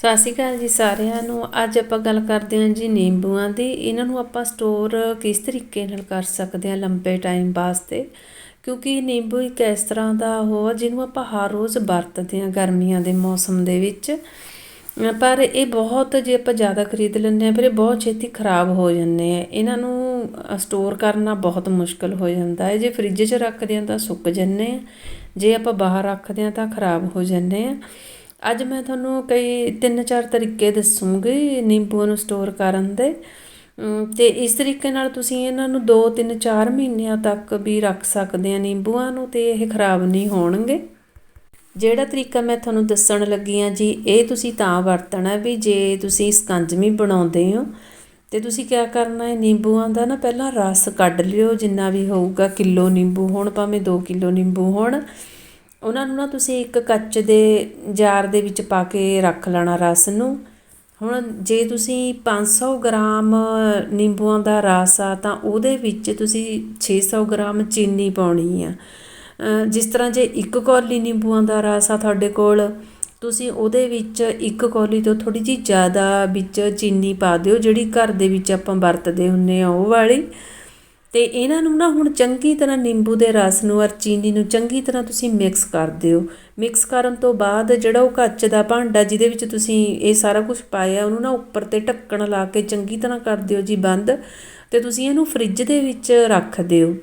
ਸਤਿ ਸ਼੍ਰੀ ਅਕਾਲ ਜੀ ਸਾਰਿਆਂ ਨੂੰ ਅੱਜ ਆਪਾਂ ਗੱਲ ਕਰਦੇ ਹਾਂ ਜੀ ਨਿੰਬੂਆਂ ਦੀ। ਇਹਨਾਂ ਨੂੰ ਆਪਾਂ ਸਟੋਰ ਕਿਸ ਤਰੀਕੇ ਨਾਲ ਕਰ ਸਕਦੇ ਹਾਂ ਲੰਬੇ ਟਾਈਮ ਵਾਸਤੇ? ਕਿਉਂਕਿ ਨਿੰਬੂ ਇੱਕ ਇਸ ਤਰ੍ਹਾਂ ਦਾ ਉਹ ਆ ਜਿਹਨੂੰ ਆਪਾਂ ਹਰ ਰੋਜ਼ ਵਰਤਦੇ ਹਾਂ ਗਰਮੀਆਂ ਦੇ ਮੌਸਮ ਦੇ ਵਿੱਚ। ਪਰ ਇਹ ਬਹੁਤ ਜੇ ਆਪਾਂ ਜ਼ਿਆਦਾ ਖਰੀਦ ਲੈਂਦੇ ਹਾਂ ਫਿਰ ਇਹ ਬਹੁਤ ਛੇਤੀ ਖਰਾਬ ਹੋ ਜਾਂਦੇ ਆ। ਇਹਨਾਂ ਨੂੰ ਸਟੋਰ ਕਰਨਾ ਬਹੁਤ ਮੁਸ਼ਕਲ ਹੋ ਜਾਂਦਾ ਹੈ। ਜੇ ਫ੍ਰਿਜ 'ਚ ਰੱਖਦੇ ਹਾਂ ਤਾਂ ਸੁੱਕ ਜਾਂਦੇ ਆ। ਜੇ ਆਪਾਂ ਬਾਹਰ ਰੱਖਦੇ ਹਾਂ ਤਾਂ ਖਰਾਬ ਹੋ ਜਾਂਦੇ ਆ। ਅੱਜ ਮੈਂ ਤੁਹਾਨੂੰ ਕਈ ਤਿੰਨ ਚਾਰ ਤਰੀਕੇ ਦੱਸੂੰਗੀ ਨਿੰਬੂਆਂ ਨੂੰ ਸਟੋਰ ਕਰਨ ਦੇ। ਤੇ ਇਸ ਤਰੀਕੇ ਨਾਲ ਤੁਸੀਂ ਇਹਨਾਂ ਨੂੰ 2 3 4 ਮਹੀਨਿਆਂ ਤੱਕ ਵੀ ਰੱਖ ਸਕਦੇ ਆ ਨਿੰਬੂਆਂ ਨੂੰ ਤੇ ਇਹ ਖਰਾਬ ਨਹੀਂ ਹੋਣਗੇ। ਜਿਹੜਾ ਤਰੀਕਾ ਮੈਂ ਤੁਹਾਨੂੰ ਦੱਸਣ ਲੱਗੀ ਆ ਜੀ, ਇਹ ਤੁਸੀਂ ਤਾਂ ਵਰਤਣਾ ਵੀ ਜੇ ਤੁਸੀਂ ਸਕੰਜਮੀ ਬਣਾਉਂਦੇ ਹੋ। ਤੇ ਤੁਸੀਂ ਕੀ ਕਰਨਾ ਹੈ ਨਿੰਬੂਆਂ ਦਾ ਨਾ ਪਹਿਲਾਂ ਰਸ ਕੱਢ ਲਿਓ, ਜਿੰਨਾ ਵੀ ਹੋਊਗਾ ਕਿਲੋ ਨਿੰਬੂ ਹੋਣ, ਭਾਵੇਂ 2 ਕਿਲੋ ਨਿੰਬੂ ਹੋਣ। ਉਹਨਾਂ ਨੂੰ ਨਾ ਤੁਸੀਂ ਇੱਕ ਕੱਚ ਦੇ ਜਾਰ ਦੇ ਵਿੱਚ ਪਾ ਕੇ ਰੱਖ ਲੈਣਾ ਰਸ ਨੂੰ। ਹੁਣ ਜੇ ਤੁਸੀਂ 500 ਗ੍ਰਾਮ ਨਿੰਬੂਆਂ ਦਾ ਰਸ ਆ, ਤਾਂ ਉਹਦੇ ਵਿੱਚ ਤੁਸੀਂ 600 ਗ੍ਰਾਮ ਚੀਨੀ ਪਾਉਣੀ ਆ। ਜਿਸ ਤਰ੍ਹਾਂ ਜੇ ਇੱਕ ਕੌਲੀ ਨਿੰਬੂਆਂ ਦਾ ਰਸ ਆ ਤੁਹਾਡੇ ਕੋਲ, ਤੁਸੀਂ ਉਹਦੇ ਵਿੱਚ ਇੱਕ ਕੌਲੀ ਤੋਂ ਥੋੜੀ ਜੀ ਜ਼ਿਆਦਾ ਵਿੱਚ ਚੀਨੀ ਪਾ ਦਿਓ, ਜਿਹੜੀ ਘਰ ਦੇ ਵਿੱਚ ਆਪਾਂ ਵਰਤਦੇ ਹੁੰਨੇ ਆ ਉਹ ਵਾਲੀ। ਤੇ ਇਹਨਾਂ ਨੂੰ ਨਾ ਹੁਣ ਚੰਗੀ ਤਰ੍ਹਾਂ ਨਿੰਬੂ ਦੇ ਰਸ ਨੂੰ ਔਰ ਚੀਨੀ ਨੂੰ ਚੰਗੀ ਤਰ੍ਹਾਂ ਤੁਸੀਂ ਮਿਕਸ ਕਰ ਦਿਓ। ਮਿਕਸ ਕਰਨ ਤੋਂ ਬਾਅਦ ਜਿਹੜਾ ਉਹ ਕੱਚ ਦਾ ਭਾਂਡਾ ਜਿਹਦੇ ਵਿੱਚ ਤੁਸੀਂ ਇਹ ਸਾਰਾ ਕੁਝ ਪਾਇਆ, ਉਹਨੂੰ ਨਾ ਉੱਪਰ ਤੇ ਢੱਕਣ ਲਾ ਕੇ ਚੰਗੀ ਤਰ੍ਹਾਂ ਕਰ ਦਿਓ ਜੀ ਬੰਦ। ਤੇ ਤੁਸੀਂ ਇਹਨੂੰ ਫ੍ਰਿਜ ਦੇ ਵਿੱਚ ਰੱਖ ਦਿਓ।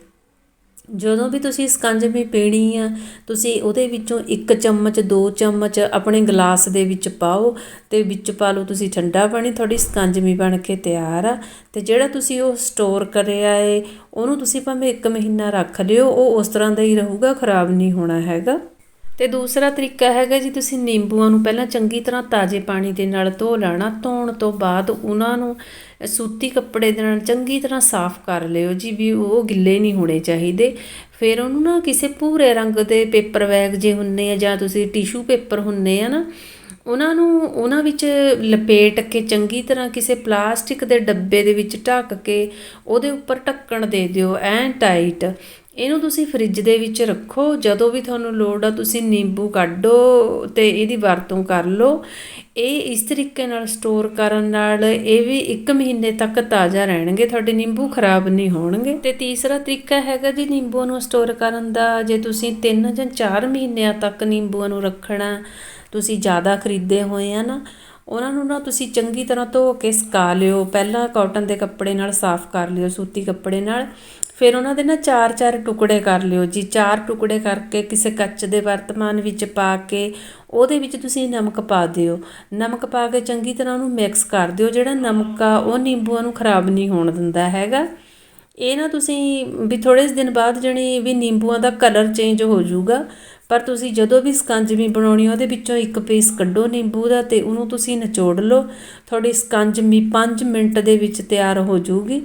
ਜਦੋਂ ਵੀ ਤੁਸੀਂ ਸਕੰਜਮੀ ਪੀਣੀ ਆ, ਤੁਸੀਂ ਉਹਦੇ ਵਿੱਚੋਂ ਇੱਕ ਚਮਚ, ਦੋ ਚਮਚ ਆਪਣੇ ਗਲਾਸ ਦੇ ਵਿੱਚ ਪਾਓ ਅਤੇ ਵਿੱਚ ਪਾ ਲਓ ਤੁਸੀਂ ਠੰਡਾ ਪਾਣੀ, ਤੁਹਾਡੀ ਸਕੰਜਮੀ ਬਣ ਕੇ ਤਿਆਰ ਆ। ਅਤੇ ਜਿਹੜਾ ਤੁਸੀਂ ਉਹ ਸਟੋਰ ਕਰਿਆ ਏ, ਉਹਨੂੰ ਤੁਸੀਂ ਭਾਵੇਂ ਇੱਕ ਮਹੀਨਾ ਰੱਖ ਲਿਓ, ਉਹ ਉਸ ਤਰ੍ਹਾਂ ਦਾ ਹੀ ਰਹੂਗਾ, ਖਰਾਬ ਨਹੀਂ ਹੋਣਾ ਹੈਗਾ। ਤੇ ਦੂਸਰਾ ਤਰੀਕਾ ਹੈਗਾ ਜੀ, ਤੁਸੀਂ ਨਿੰਬੂਆਂ ਨੂੰ ਪਹਿਲਾਂ ਚੰਗੀ ਤਰ੍ਹਾਂ ਤਾਜ਼ੇ ਪਾਣੀ ਦੇ ਨਾਲ ਧੋ ਲੈਣਾ, ਧੋਣ ਤੋਂ ਬਾਅਦ ਉਹਨਾਂ ਨੂੰ ਸੂਤੀ ਕੱਪੜੇ ਦੇ ਨਾਲ ਚੰਗੀ ਤਰ੍ਹਾਂ ਸਾਫ਼ ਕਰ ਲਿਓ ਜੀ, ਵੀ ਉਹ ਗਿੱਲੇ ਨਹੀਂ ਹੋਣੇ ਚਾਹੀਦੇ। ਫਿਰ ਉਹਨੂੰ ਨਾ ਕਿਸੇ ਭੂਰੇ ਰੰਗ ਦੇ ਪੇਪਰ ਬੈਗ ਜੇ ਹੁੰਨੇ ਆ ਜਾਂ ਤੁਸੀਂ ਟਿਸ਼ੂ ਪੇਪਰ ਹੁੰਨੇ ਆ ਨਾ, ਉਹਨਾਂ ਨੂੰ ਉਹਨਾਂ ਵਿੱਚ ਲਪੇਟ ਕੇ ਚੰਗੀ ਤਰ੍ਹਾਂ ਕਿਸੇ ਪਲਾਸਟਿਕ ਦੇ ਡੱਬੇ ਦੇ ਵਿੱਚ ਢੱਕ ਕੇ ਉਹਦੇ ਉੱਪਰ ਢੱਕਣ ਦੇ ਦਿਓ, ਐਂ ਟਾਈਟ ਇਹਨੂੰ ਤੁਸੀਂ ਫ੍ਰਿਜ ਦੇ ਵਿੱਚ ਰੱਖੋ, ਜਦੋਂ ਵੀ ਤੁਹਾਨੂੰ ਲੋੜ ਆ ਤੁਸੀਂ ਨਿੰਬੂ ਕੱਢੋ ਤੇ ਇਹਦੀ ਵਰਤੋਂ ਕਰ ਲਓ। ਇਹ ਇਸ ਤਰੀਕੇ ਨਾਲ ਸਟੋਰ ਕਰਨ ਨਾਲ ਇਹ ਵੀ 1 ਮਹੀਨੇ ਤੱਕ ਤਾਜ਼ਾ ਰਹਿਣਗੇ, ਤੁਹਾਡੇ ਨਿੰਬੂ ਖਰਾਬ ਨਹੀਂ ਹੋਣਗੇ। ਤੇ ਤੀਸਰਾ ਤਰੀਕਾ ਹੈਗਾ ਜੀ ਨਿੰਬੂ ਨੂੰ ਸਟੋਰ ਕਰਨ ਦਾ, ਜੇ ਤੁਸੀਂ 3 ਜਾਂ 4 ਮਹੀਨਿਆਂ ਤੱਕ ਨਿੰਬੂਆਂ ਨੂੰ ਰੱਖਣਾ, ਤੁਸੀਂ ਜ਼ਿਆਦਾ ਖਰੀਦੇ ਹੋਏ ਆ ਨਾ, ਉਹਨਾਂ ਨੂੰ ਨਾ ਤੁਸੀਂ ਚੰਗੀ ਤਰ੍ਹਾਂ ਧੋ ਕੇ ਸੁਕਾ ਲਿਓ। ਪਹਿਲਾਂ ਕਾਟਨ ਦੇ ਕੱਪੜੇ ਨਾਲ ਸਾਫ਼ ਕਰ ਲਿਓ, ਸੂਤੀ ਕੱਪੜੇ ਨਾਲ। ਫਿਰ ਉਹਨਾਂ ਦੇ ਨਾ ਚਾਰ ਚਾਰ ਟੁਕੜੇ ਕਰ ਲਿਓ ਜੀ। ਚਾਰ ਟੁਕੜੇ ਕਰਕੇ ਕਿਸੇ ਕੱਚ ਦੇ ਵਰਤਮਾਨ ਵਿੱਚ ਪਾ ਕੇ ਉਹਦੇ ਵਿੱਚ ਤੁਸੀਂ ਨਮਕ ਪਾ ਦਿਓ। ਨਮਕ ਪਾ ਕੇ ਚੰਗੀ ਤਰ੍ਹਾਂ ਉਹਨੂੰ ਮਿਕਸ ਕਰ ਦਿਓ। ਜਿਹੜਾ ਨਮਕ ਆ, ਉਹ ਨਿੰਬੂਆਂ ਨੂੰ ਖਰਾਬ ਨਹੀਂ ਹੋਣ ਦਿੰਦਾ ਹੈਗਾ। ਇਹ ਨਾ ਤੁਸੀਂ ਵੀ ਥੋੜੇ ਦਿਨ ਬਾਅਦ ਜਣੀ ਵੀ ਨਿੰਬੂਆਂ ਦਾ ਕਲਰ ਚੇਂਜ ਹੋ ਜਾਊਗਾ। ਪਰ ਤੁਸੀਂ ਜਦੋਂ ਵੀ ਸਕੰਜਮੀ ਬਣਾਉਣੀ ਉਹਦੇ ਵਿੱਚੋਂ ਇੱਕ ਪੀਸ ਕੱਢੋ ਨਿੰਬੂ ਦਾ ਤੇ ਉਹਨੂੰ ਤੁਸੀਂ ਨਿਚੋੜ ਲਓ। ਤੁਹਾਡੀ ਸਕੰਜਮੀ 5 ਮਿੰਟ ਦੇ ਵਿੱਚ ਤਿਆਰ ਹੋ ਜਾਊਗੀ।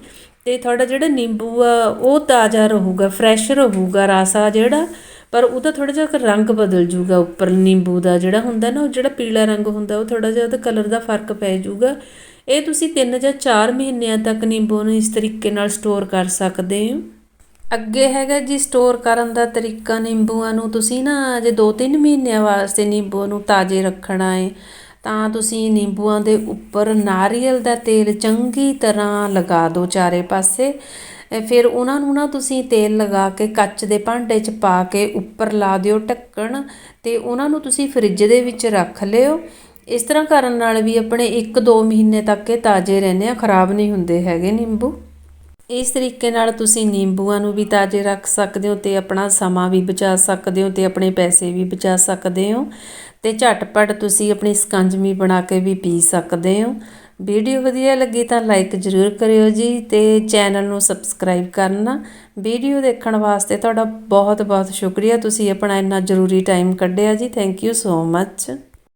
ਅਤੇ ਤੁਹਾਡਾ ਜਿਹੜਾ ਨਿੰਬੂ ਆ, ਉਹ ਤਾਜ਼ਾ ਰਹੂਗਾ ਫਰੈਸ਼ ਰਹੂਗਾ ਰਸਾ ਜਿਹੜਾ, ਪਰ ਉਹਦਾ ਥੋੜ੍ਹਾ ਜਿਹਾ ਰੰਗ ਬਦਲ ਜੂਗਾ ਉੱਪਰ ਨਿੰਬੂ ਦਾ ਜਿਹੜਾ ਹੁੰਦਾ ਨਾ, ਉਹ ਜਿਹੜਾ ਪੀਲਾ ਰੰਗ ਹੁੰਦਾ, ਉਹ ਥੋੜ੍ਹਾ ਜਿਹਾ ਉਹਦਾ ਕਲਰ ਦਾ ਫ਼ਰਕ ਪੈ ਜੂਗਾ। ਇਹ ਤੁਸੀਂ 3 ਜਾਂ 4 ਮਹੀਨਿਆਂ ਤੱਕ ਨਿੰਬੂ ਨੂੰ ਇਸ ਤਰੀਕੇ ਨਾਲ ਸਟੋਰ ਕਰ ਸਕਦੇ ਹੋ। ਅੱਗੇ ਹੈਗਾ ਜੀ ਸਟੋਰ ਕਰਨ ਦਾ ਤਰੀਕਾ ਨਿੰਬੂਆਂ ਨੂੰ, ਤੁਸੀਂ ਨਾ ਜੇ 2-3 ਮਹੀਨਿਆਂ ਵਾਸਤੇ ਨਿੰਬੂ ਨੂੰ ਤਾਜ਼ੇ ਰੱਖਣਾ ਹੈ ਤਾਂ ਤੁਸੀਂ ਨਿੰਬੂਆਂ ਦੇ ਉੱਪਰ ਨਾਰੀਅਲ ਦਾ ਤੇਲ ਚੰਗੀ ਤਰ੍ਹਾਂ ਲਗਾ ਦਿਓ ਚਾਰੇ ਪਾਸੇ। ਫਿਰ ਉਹਨਾਂ ਨੂੰ ਨਾ ਤੁਸੀਂ ਤੇਲ ਲਗਾ ਕੇ ਕੱਚ ਦੇ ਭਾਂਡੇ 'ਚ ਪਾ ਕੇ ਉੱਪਰ ਲਾ ਦਿਓ ਢੱਕਣ ਤੇ ਉਹਨਾਂ ਨੂੰ ਤੁਸੀਂ ਫ੍ਰਿਜ ਦੇ ਵਿੱਚ ਰੱਖ ਲਿਓ। ਇਸ ਤਰ੍ਹਾਂ ਕਰਨ ਨਾਲ ਵੀ ਆਪਣੇ 1-2 ਮਹੀਨੇ ਤੱਕ ਇਹ ਤਾਜ਼ੇ ਰਹਿੰਦੇ ਆ, ਖਰਾਬ ਨਹੀਂ ਹੁੰਦੇ ਹੈਗੇ ਨਿੰਬੂ। ਇਸ ਤਰੀਕੇ ਨਾਲ ਤੁਸੀਂ ਨਿੰਬੂਆਂ ਨੂੰ ਵੀ ਤਾਜ਼ੇ ਰੱਖ ਸਕਦੇ ਹੋ ਤੇ ਆਪਣਾ ਸਮਾਂ ਵੀ ਬਚਾ ਸਕਦੇ ਹੋ ਤੇ ਆਪਣੇ ਪੈਸੇ ਵੀ ਬਚਾ ਸਕਦੇ ਹੋ ਤੇ ਝਟਪਟ ਤੁਸੀਂ ਆਪਣੀ ਸਕੰਜਮੀ ਬਣਾ ਕੇ ਵੀ ਪੀ ਸਕਦੇ ਹੋ। ਵੀਡੀਓ ਵਧੀਆ ਲੱਗੀ ਤਾਂ ਲਾਈਕ ਜ਼ਰੂਰ ਕਰਿਓ ਜੀ ਤੇ ਚੈਨਲ ਨੂੰ ਸਬਸਕ੍ਰਾਈਬ ਕਰਨਾ। ਵੀਡੀਓ ਦੇਖਣ ਵਾਸਤੇ ਤੁਹਾਡਾ ਬਹੁਤ ਬਹੁਤ ਸ਼ੁਕਰੀਆ। ਤੁਸੀਂ ਆਪਣਾ ਇੰਨਾ ਜ਼ਰੂਰੀ ਟਾਈਮ ਕੱਢਿਆ ਜੀ। Thank you so much.